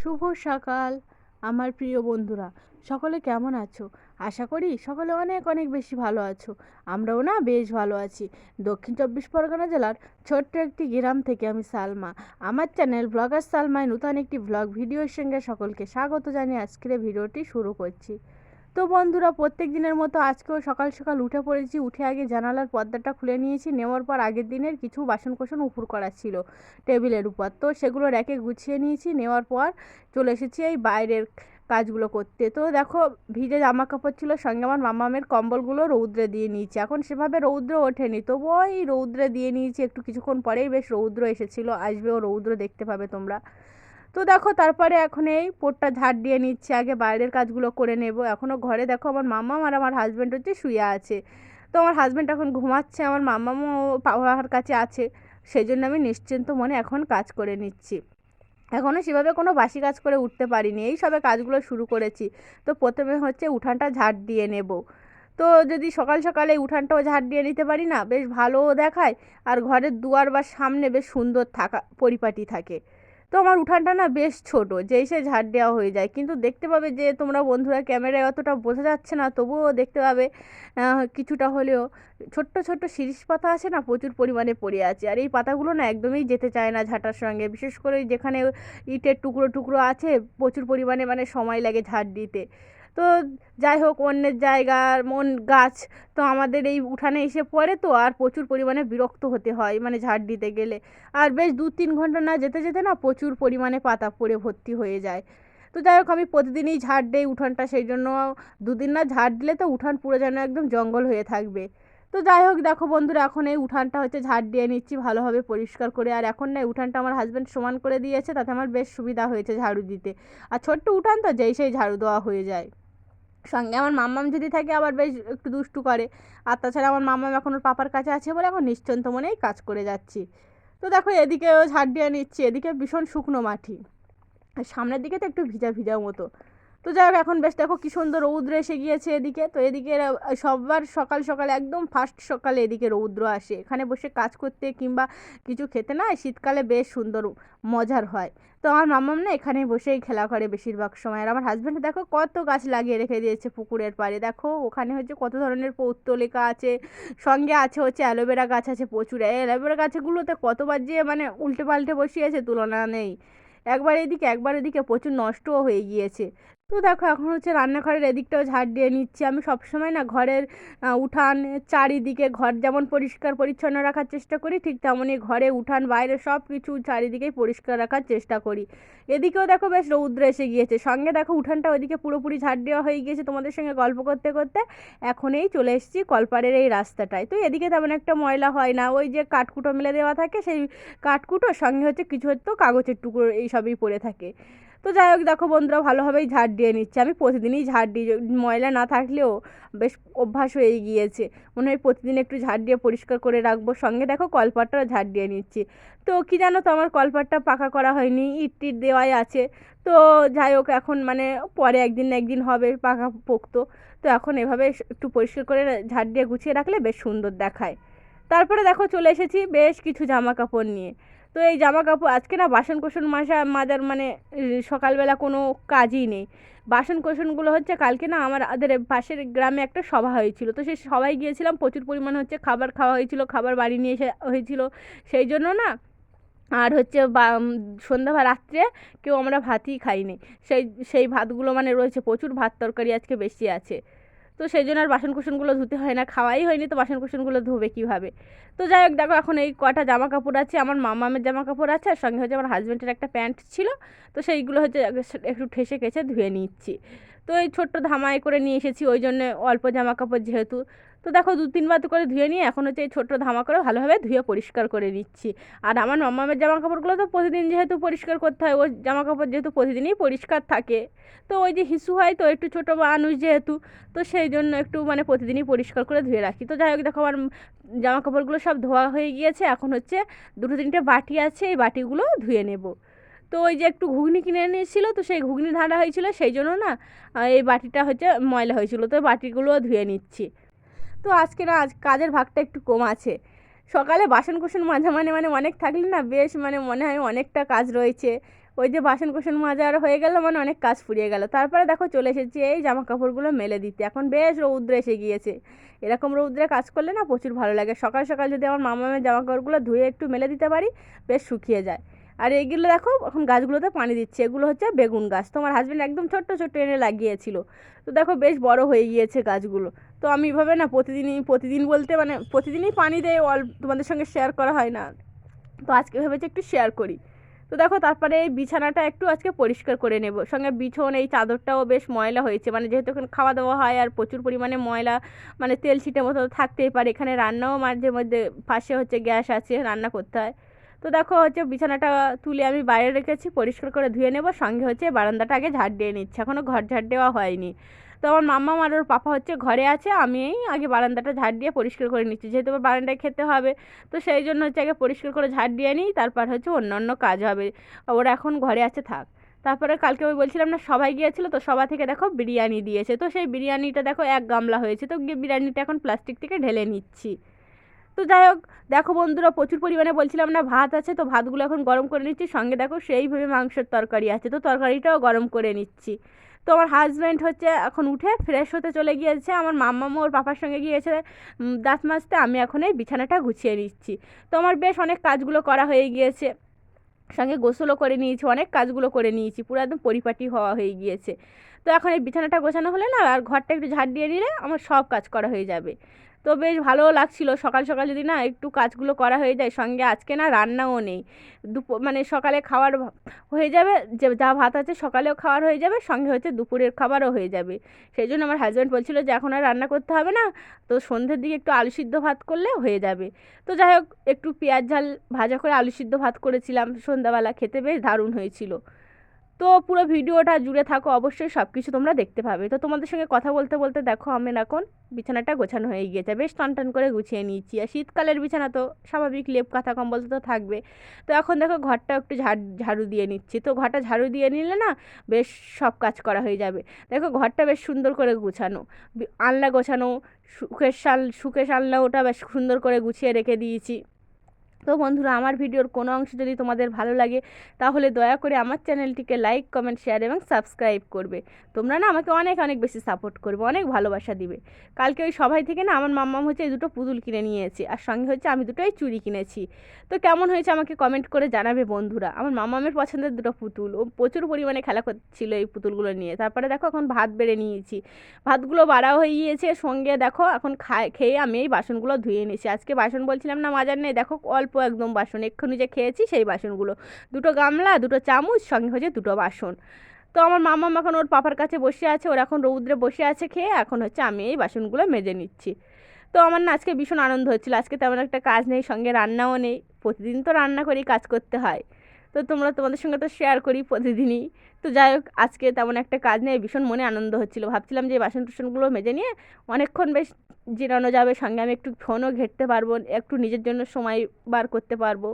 শুভ সকাল, আমার প্রিয় বন্ধুরা। সকলে কেমন আছো? আশা করি সকলে অনেক অনেক বেশি ভালো আছো। আমরাও না বেশ ভালো আছি। দক্ষিণ চব্বিশ পরগনা জেলার ছোট্ট একটি গ্রাম থেকে আমি সালমা। আমার চ্যানেল ব্লগার সালমায় নূতন একটি ব্লগ ভিডিওর সঙ্গে সকলকে স্বাগত জানিয়ে আজকের ভিডিওটি শুরু করছি। তো বন্ধুরা, প্রত্যেক দিনের মতো আজকেও সকাল সকাল উঠে পড়েছি। উঠে আগে জানালার পর্দাটা খুলে নিয়েছি। নেওয়ার পর আগের দিনের কিছু বাসন কোসন উপর করা ছিল টেবিলের উপর। তো সেগুলো র্যাকে গুছিয়ে নিয়েছি। নেওয়ার পর চলে এসেছি এই বাইরের কাজগুলো করতে। তো দেখো, ভিজে জামা কাপড় ছিল, সঙ্গে আমার মামামের কম্বলগুলো রৌদ্রে দিয়ে নিয়েছি। এখন সেভাবে রৌদ্র ওঠেনি। তবু ওই রৌদ্রে দিয়ে নিয়েছি। একটু কিছুক্ষণ পরেই বেশ রৌদ্র এসেছিল। আসবেও রৌদ্র দেখতে পাবে তোমরা। তো দেখো তারপরে এখন এই পোটটা ঝাড় দিয়ে নিচ্ছে, আগে বাইরের কাজগুলো করে নেব। এখনও ঘরে দেখো আমার মামা আর আমার হাজব্যান্ড হচ্ছে শুয়ে আছে। তো আমার হাজব্যান্ড এখন ঘুমাচ্ছে, আমার মামামও পাওয়ার কাছে আছে সেই জন্য আমি নিশ্চিন্ত মনে এখন কাজ করে নিচ্ছি। এখনও সেভাবে কোনো বাসি কাজ করে উঠতে পারিনি, এই সবে কাজগুলো শুরু করেছি। তো প্রথমে হচ্ছে উঠানটা ঝাড় দিয়ে নেব। তো যদি সকাল সকালে উঠানটাও ঝাড় দিয়ে নিতে পারি না, বেশ ভালোও দেখায়। আর ঘরের দুয়ার বা সামনে বেশ সুন্দর থাকা, পরিপাটি থাকে। তো আমার উঠানটা না বেশ ছোট, যেই সে ঝাড় দেওয়া হয়ে যায়। কিন্তু দেখতে পাবে যে তোমরা বন্ধুরা ক্যামেরায় অতটা বোঝা যাচ্ছে না, তবুও দেখতে পাবে কিছুটা হলেও ছোট্ট ছোট্ট শিরিষ পাতা আছে না, প্রচুর পরিমাণে পড়ে আছে। আর এই পাতাগুলো না একদমই যেতে চায় না ঝাঁটার সঙ্গে, বিশেষ করে যেখানে ইটের টুকরো টুকরো আছে, প্রচুর পরিমাণে মানে সময় লাগে ঝাড় দিতে। তো যাই হোক, অন্যের জায়গার মন গাছ তো আমাদের এই উঠানে এসে পড়ে তো, আর প্রচুর পরিমাণে বিরক্ত হতে হয় মানে ঝাড় দিতে গেলে। আর বেশ দু তিন ঘণ্টা না যেতে যেতে না প্রচুর পরিমাণে পাতা পড়ে ভর্তি হয়ে যায়। তো যাই হোক, আমি প্রতিদিনই ঝাড় দিই উঠানটা, সেই জন্য দুদিন না ঝাড় দিলে তো উঠান পুরো যেন একদম জঙ্গল হয়ে থাকবে। তো যাই হোক, দেখো বন্ধুরা, এখন এই উঠানটা হচ্ছে ঝাড় দিয়ে নিচ্ছি ভালোভাবে পরিষ্কার করে। আর এখন না উঠানটা আমার হাজব্যান্ড সমান করে দিয়েছে, তাতে আমার বেশ সুবিধা হয়েছে ঝাড়ু দিতে। আর ছোট্ট উঠান তো, যেই সেই ঝাড়ু দেওয়া হয়ে যায়। সঙ্গে। আমার মাম্মাম যদি থাকে আবার বেশ একটু দুষ্টু করে। আর তাছাড়া আমার মাম্মাম এখন ওর পাপার কাছে আছে বলে এখন নিশ্চন্ত মনেই কাজ করে যাচ্ছি। তো দেখো এদিকেও ঝাড় দিয়ে নিচ্ছি। এদিকে ভীষণ শুকনো মাটি। আর সামনের দিকে তো একটু ভিজা ভিজা মতো। তো যাই হোক এখন বেশ দেখো কী সুন্দর রৌদ্র এসে গিয়েছে এদিকে। তো এদিকে সবার সকাল সকাল একদম ফার্স্ট সকালে এদিকে রৌদ্র আসে। এখানে বসে কাজ করতে কিংবা কিছু খেতে না শীতকালে বেশ সুন্দর মজার হয়। তো আমার মামাম না এখানে বসেই খেলা করে বেশিরভাগ সময়। আর আমার হাজব্যান্ড দেখো কত গাছ লাগিয়ে রেখে দিয়েছে পুকুরের পাড়ে। দেখো ওখানে হচ্ছে কত ধরনের পৌত্তলিকা আছে, সঙ্গে আছে হচ্ছে অ্যালোভেরা গাছ আছে প্রচুর। এই অ্যালোভেরা গাছগুলোতে কতবার যে মানে উল্টে পাল্টে বসিয়েছে, তুলনা নেই। একবার এদিকে একবার এদিকে প্রচুর নষ্টও হয়ে গিয়েছে। তো দেখো এখন হচ্ছে রান্নাঘরের এদিকটাও ঝাড় দিয়ে নিচ্ছি। আমি সবসময় না ঘরের উঠান চারিদিকে ঘর যেমন পরিষ্কার পরিচ্ছন্ন রাখার চেষ্টা করি, ঠিক তেমনই ঘরে, উঠান, বাইরে সব কিছু চারিদিকেই পরিষ্কার রাখার চেষ্টা করি। এদিকেও দেখো বেশ রৌদ্র এসে গিয়েছে। সঙ্গে দেখো উঠানটা ওইদিকে পুরোপুরি ঝাড় দেওয়া হয়ে গিয়েছে তোমাদের সঙ্গে গল্প করতে করতে। এখনই চলে এসেছি কলপাড়ের এই রাস্তাটায়। তো এদিকে তেমন একটা ময়লা হয় না। ওই যে কাঠকুটো মেলে দেওয়া থাকে, সেই কাঠকুটোর সঙ্গে হচ্ছে কিছু হয়তো কাগজের টুকরো এইসবই পড়ে থাকে। তো যাই হোক, দেখো বন্ধুরা, ভালোভাবেই ঝাড় দিয়ে নিচ্ছে। আমি প্রতিদিনই ঝাড় দিই ময়লা না থাকলেও বেশ অভ্যাস হয়ে গিয়েছে। মনে হয় প্রতিদিন একটু ঝাড় দিয়ে পরিষ্কার করে রাখব। সঙ্গে দেখো কলপাটটা ঝাড় দিয়ে নিচ্ছি। তো কী জানো তো, আমার কলপাটটা পাকা করা হয়নি ইট টিট দেওয়াই আছে। তো যাই হোক, এখন মানে পরে একদিন না একদিন হবে পাকা পোক্ত। তো এখন এভাবে একটু পরিষ্কার করে ঝাড় দিয়ে গুছিয়ে রাখলে বেশ সুন্দর দেখায়। তারপরে দেখো চলে এসেছি বেশ কিছু জামা কাপড় নিয়ে। তো এই জামা কাপড় আজকে না বাসন কোসন মাজা, মাজার মানে সকালবেলা কোনো কাজই নেই। বাসন কোসনগুলো হচ্ছে কালকে না আমার আমাদের পাশের গ্রামে একটা সভা হয়েছিল। তো সেই সবাই গিয়েছিলাম, প্রচুর পরিমাণ হচ্ছে খাবার খাওয়া হয়েছিল, খাবার বাড়ি নিয়ে এসে হয়েছিল। সেই জন্য না, আর হচ্ছে বা সন্ধ্যা রাত্রে কেউ আমরা ভাতই খাইনি। সেই সেই ভাতগুলো মানে রয়েছে, প্রচুর ভাত তরকারি আজকে বেশি আছে। তো সেই জন্য আর বাসন কুসনগুলো ধুতে হয় না, খাওয়াই হয়নি তো বাসন কুসনগুলো ধুবে কীভাবে? তো যাই হোক, দেখো এখন এই কটা জামা কাপড় আছে, আমার মামামের জামা কাপড় আছে, আর সঙ্গে হচ্ছে আমার হাজব্যান্ডের একটা প্যান্ট ছিল, তো সেইগুলো হচ্ছে একটু ঠেসে কেছে ধুয়ে নিচ্ছি। তো এই ছোট্ট ধামাই করে নিয়ে এসেছি, ওই জন্য অল্প জামা কাপড় যেহেতু তো দেখো দু তিন তিনবার করে ধুয়ে নিয়ে এখন হচ্ছে এই ছোট্ট ধামা করে ভালোভাবে ধুয়ে পরিষ্কার করে নিচ্ছি। আর আমার মামামের জামা কাপড়গুলো তো প্রতিদিন যেহেতু পরিষ্কার করতে হয়, ওই জামা কাপড় যেহেতু প্রতিদিনই পরিষ্কার থাকে। তো ওই যে হিসু হয় তো একটু ছোটো মানুষ যেহেতু, তো সেই জন্য একটু মানে প্রতিদিনই পরিষ্কার করে ধুয়ে রাখি। তো যাই হোক দেখো আমার জামা কাপড়গুলো সব ধোয়া হয়ে গিয়েছে, এখন হচ্ছে দুটো তিনটে বাটি আছে, এই বাটিগুলো ধুয়ে নেব। তো ওই যে একটু ঘুগনি কিনে এনেছিল, তো সেই ঘুগনি ঢালা হয়েছিল, সেই জন্য না এই বাটিটা হচ্ছে ময়লা হয়েছিল, তো বাটিগুলো ধুয়ে নিচ্ছি। তো আজকে না, আজ কাজের ভাগটা একটু কম আছে। সকালে বাসন কুসন মাঝে মানে মানে অনেক থাকলে না বেশ মানে মনে হয় অনেকটা কাজ রয়েছে। ওই যে বাসন কোসন মাজার হয়ে গেল মানে অনেক কাজ ফুরিয়ে গেল। তারপরে দেখো চলে এসেছি এই জামা কাপড়গুলো মেলে দিতে। এখন বেশ রৌদ্র এসে গিয়েছে। এরকম রৌদ্রে কাজ করলে না প্রচুর ভালো লাগে। সকাল সকাল যদি আমার মামা মামামের জামা কাপড়গুলো ধুয়ে একটু মেলে দিতে পারি, বেশ শুকিয়ে যায়। আর এইগুলো দেখো, এখন গাছগুলোতে পানি দিচ্ছে। এগুলো হচ্ছে বেগুন গাছ। তোমার হাজব্যান্ড একদম ছোট্ট ছোট্ট এনে লাগিয়েছিল। তো দেখো বেশ বড় হয়ে গিয়েছে গাছগুলো। তো আমি এভাবে না, প্রতিদিনই, প্রতিদিন বলতে মানে প্রতিদিনই পানি দেয় অল তোমাদের সঙ্গে শেয়ার করা হয় না। তো আজকে ভেবেছি একটু শেয়ার করি। তো দেখো তারপরে এই বিছানাটা একটু আজকে পরিষ্কার করে নেব। সঙ্গে বিছন, এই চাদরটাও বেশ ময়লা হয়েছে। মানে যেহেতু এখন খাওয়া দাওয়া হয় আর প্রচুর পরিমাণে ময়লা মানে তেল ছিটে মতো থাকতেই পারে। এখানে রান্নাও মাঝে মধ্যে পাশে হচ্ছে গ্যাস আছে, রান্না করতে হয়। তো দেখো হচ্ছে বিছানাটা তুলে আমি বাইরে রেখেছি, পরিষ্কার করে ধুয়ে নেব। সঙ্গে হচ্ছে বারান্দাটা আগে ঝাড় দিয়ে নিচ্ছে এখনও ঘর ঝাড় দেওয়া হয়নি। তো আমার মাম্মা আর ওর পাপা হচ্ছে ঘরে আছে, আমি আগে বারান্দাটা ঝাড় দিয়ে পরিষ্কার করে নিচ্ছি, যেহেতু আমার বারান্দায় খেতে হবে। তো সেই জন্য হচ্ছে আগে পরিষ্কার করে ঝাড় দিয়ে নিই, তারপর হচ্ছে অন্য অন্য কাজ হবে। ওরা এখন ঘরে আছে, থাক। তারপরে কালকে ওই বলছিলাম না, সবাই গিয়েছিল, তো সবাই থেকে দেখো বিরিয়ানি দিয়েছে। তো সেই বিরিয়ানিটা দেখো এক গামলা হয়েছে, তো বিরিয়ানিটা এখন প্লাস্টিক থেকে ঢেলে নিচ্ছি। তো যাই হোক, দেখো বন্ধুরা, প্রচুর পরিমাণে বলছিলাম না ভাত আছে, তো ভাতগুলো এখন গরম করে নিচ্ছি। সঙ্গে দেখো সেইভাবে মাংসের তরকারি আছে, তো তরকারিটাও গরম করে নিচ্ছি। তো আমার হাজব্যান্ড হচ্ছে এখন উঠে ফ্রেশ হতে চলে গিয়েছে। আমার মাম্মামা ওর পাপার সঙ্গে গিয়েছে। দাঁত মাজতে আমি এখন এই বিছানাটা গুছিয়ে নিচ্ছি। তো আমার বেশ অনেক কাজগুলো করা হয়ে গিয়েছে। সঙ্গে গোসলও করে নিয়েছি, অনেক কাজগুলো করে নিয়েছি। পুরো একদম পরিপাটি হওয়া হয়ে গিয়েছে। তো এখন এই বিছানাটা গোছানো হলে না, আর ঘরটা একটু ঝাড় দিয়ে নিলে আমার সব কাজ করা হয়ে যাবে। তো বেশ ভালোও লাগছিল। সকাল সকাল যদি না একটু কাজগুলো করা হয়ে যায়, সঙ্গে আজকে না রান্নাও নেই। দুপুর মানে সকালে খাওয়ার হয়ে যাবে, যে যা ভাত আছে সকালেও খাওয়ার হয়ে যাবে, সঙ্গে হচ্ছে দুপুরের খাবারও হয়ে যাবে। সেই জন্য আমার হাজব্যান্ড বলছিল যে, এখন আর রান্না করতে হবে না, তো সন্ধ্যের দিকে একটু আলু সিদ্ধ ভাত করলে হয়ে যাবে। তো যাই হোক, একটু পেঁয়াজ ঝাল ভাজা করে আলু সিদ্ধ ভাত করেছিলাম। সন্ধ্যাবেলা খেতে বেশ দারুণ হয়েছিল। তো পুরো ভিডিওটা জুড়ে থাকো, অবশ্যই সব কিছু তোমরা দেখতে পাবে। তো তোমাদের সঙ্গে কথা বলতে বলতে দেখো, আমি এখন বিছানাটা গোছানো হয়ে গিয়েছে। বেশ টান টান করে গুছিয়ে নিয়েছি। আর শীতকালের বিছানা তো স্বাভাবিক, লেপ কাঁথা কম্বল তো থাকবে। তো এখন দেখো ঘরটা একটু ঝাড়, ঝাড়ু দিয়ে নিচ্ছি। তো ঘরটা ঝাড়ু দিয়ে নিলে না বেশ সব কাজ করা হয়ে যাবে। দেখো ঘরটা বেশ সুন্দর করে গুছানো। আলনা গোছানো, সুখের শাল, সুখের আলনা ওটা বেশ সুন্দর করে গুছিয়ে রেখে দিয়েছি। তো বন্ধুরা, আমার ভিডিওর কোনো অংশ যদি তোমাদের ভালো লাগে, তাহলে দয়া করে আমার চ্যানেলটিকে লাইক, কমেন্ট, শেয়ার এবং সাবস্ক্রাইব করবে। তোমরা না আমাকে অনেক অনেক বেশি সাপোর্ট করবে, অনেক ভালোবাসা দিবে। কালকে ওই সবাই থেকে না আমার মাম্মাম হচ্ছে এই দুটো পুতুল কিনে নিয়েছে আর সঙ্গে হচ্ছে আমি দুটোই চুরি কিনেছি। তো কেমন হয়েছে আমাকে কমেন্ট করে জানাবে বন্ধুরা। আমার মামামের পছন্দের দুটো পুতুল, ও প্রচুর পরিমাণে খেলা করছিল এই পুতুলগুলো নিয়ে। তারপরে দেখো এখন ভাত বেড়ে নিয়েছি। ভাতগুলো বাড়া হয়ে গিয়েছে, সঙ্গে দেখো এখন খায়, খেয়ে আমি এই বাসনগুলো ধুয়ে নিয়েছি আজকে বাসন বলছিলাম না মাজার নেই, দেখো অল্প একদম বাসন, এক্ষুনি যে খেয়েছি সেই বাসনগুলো। দুটো গামলা, দুটো চামচ, সঙ্গে হচ্ছে দুটো বাসন। তো আমার মামা এখন ওর পাপার কাছে বসে আছে, ওর এখন রৌদ্রে বসে আছে খেয়ে এখন হচ্ছে আমি এই বাসনগুলো মেজে নিচ্ছি। তো আমার না আজকে ভীষণ আনন্দ হচ্ছিল, আজকে তেমন একটা কাজ নেই, সঙ্গে রান্নাও নেই, প্রতিদিন তো রান্না করেই কাজ করতে হয়। তো তোমরা তোমাদের সঙ্গে তো শেয়ার করি প্রতিদিনই। তো যাই হোক আজকে তেমন একটা কাজ নেই, ভীষণ মনে আনন্দ হচ্ছিল। ভাবছিলাম যে বাসন টুসনগুলো মেজে নিয়ে অনেকক্ষণ বেশ জিরানো যাবে, সঙ্গে আমি একটু ফোনও ঘেটতে পারব, একটু নিজের জন্য সময় বার করতে পারব।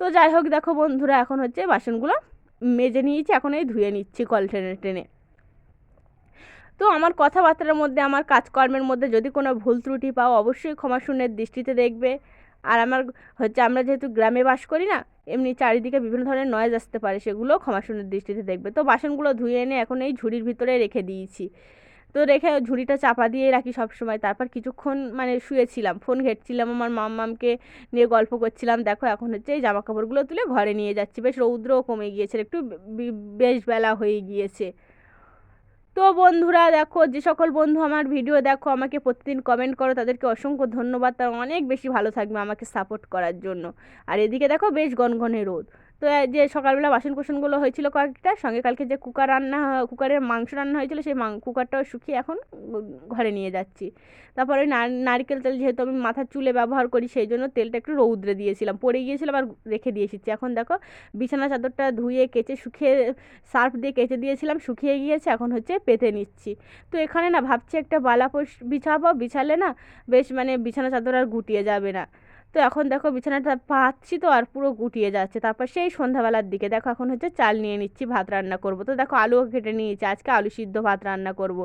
তো যাই হোক দেখো বন্ধুরা, এখন হচ্ছে বাসনগুলো মেজে নিয়েছি, এখন এই ধুয়ে নিচ্ছি কল ট্রেনে টেনে। তো আমার কথাবার্তার মধ্যে, আমার কাজকর্মের মধ্যে যদি কোনো ভুল ত্রুটি পাও, অবশ্যই ক্ষমা শূন্যের দৃষ্টিতে দেখবে। আর আমার হচ্ছে আমরা যেহেতু গ্রামে বাস করি না, এমনি চারিদিকে বিভিন্ন ধরনের নয়েজ আসতে পারে, সেগুলো ক্ষমা শূন্যের দৃষ্টিতে দেখবে। তো বাসনগুলো ধুয়ে এনে এখন এই ঝুড়ির ভিতরে রেখে দিয়েছি। তো রেখে ঝুড়িটা চাপা দিয়ে রাখি সব সময় তারপর কিছুক্ষণ মানে শুয়েছিলাম ফোন ঘেটছিলাম আমার মামকে নিয়ে গল্প করছিলাম, দেখো, এখন হচ্ছে এই জামা কাপড়গুলো তুলে ঘরে নিয়ে যাচ্ছি। বেশ রৌদ্রও কমে গিয়েছে, একটু বেশ বেলা হয়ে গিয়েছে। তো বন্ধুরা দেখো, যে সকল বন্ধু আমার ভিডিও দেখো, আমাকে প্রতিদিন কমেন্ট করো, তাদেরকে অসংখ্য ধন্যবাদ। তারা অনেক বেশি ভালো থাকবে আমাকে সাপোর্ট করার জন্য। আর এদিকে দেখো, বেশ গনগনে রোদ। তো যে সকালবেলা বাসন কোসনগুলো হয়েছিল কয়েকটা, সঙ্গে কালকে যে কুকার রান্না, কুকারের মাংস রান্না হয়েছিল, সেই মাং কুকারটাও শুকিয়ে এখন ঘরে নিয়ে যাচ্ছি। তারপরে নারকেল তেল যেহেতু আমি মাথার চুলে ব্যবহার করি, সেই জন্য তেলটা একটু রৌদ্রে দিয়েছিলাম। পড়ে গিয়েছিলাম আর রেখে দিয়ে এসেছি। এখন দেখো, বিছানা চাদরটা ধুয়ে, কেচে, শুকিয়ে, সার্ফ দিয়ে কেচে দিয়েছিলাম, শুকিয়ে গিয়েছে, এখন হচ্ছে পেতে নিচ্ছি। তো এখানে না ভাবছি একটা বালাপোষ বিছাবো, বিছালে না বেশ মানে বিছানা চাদর আর গুটিয়ে যাবে না। তো এখন দেখো বিছানাটা পাচ্ছি তো আর পুরো গুটিয়ে যাচ্ছে। তারপর সেই সন্ধ্যাবেলার দিকে দেখো এখন হচ্ছে চাল নিয়ে নিচ্ছি, ভাত রান্না করব। তো দেখো আলুও কেটে নিয়েছি, আজকে আলু সিদ্ধ ভাত রান্না করব।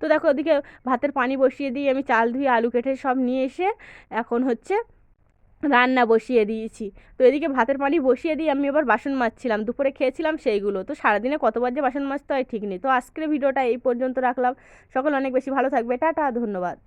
তো দেখো ওদিকে ভাতের পানি বসিয়ে দিয়ে আমি চাল ধুয়ে আলু কেটে সব নিয়ে এসে এখন হচ্ছে রান্না বসিয়ে দিয়েছি। তো এদিকে ভাতের পানি বসিয়ে দিয়ে আমি এবার বাসন মাজছিলাম, দুপুরে খেয়েছিলাম সেইগুলো। তো সারাদিনে কতবার যে বাসন মাজতে হয় ঠিক নেই। তো আজকের ভিডিওটা এই পর্যন্ত রাখলাম। সকলে অনেক বেশি ভালো থাকবে। টাটা, ধন্যবাদ।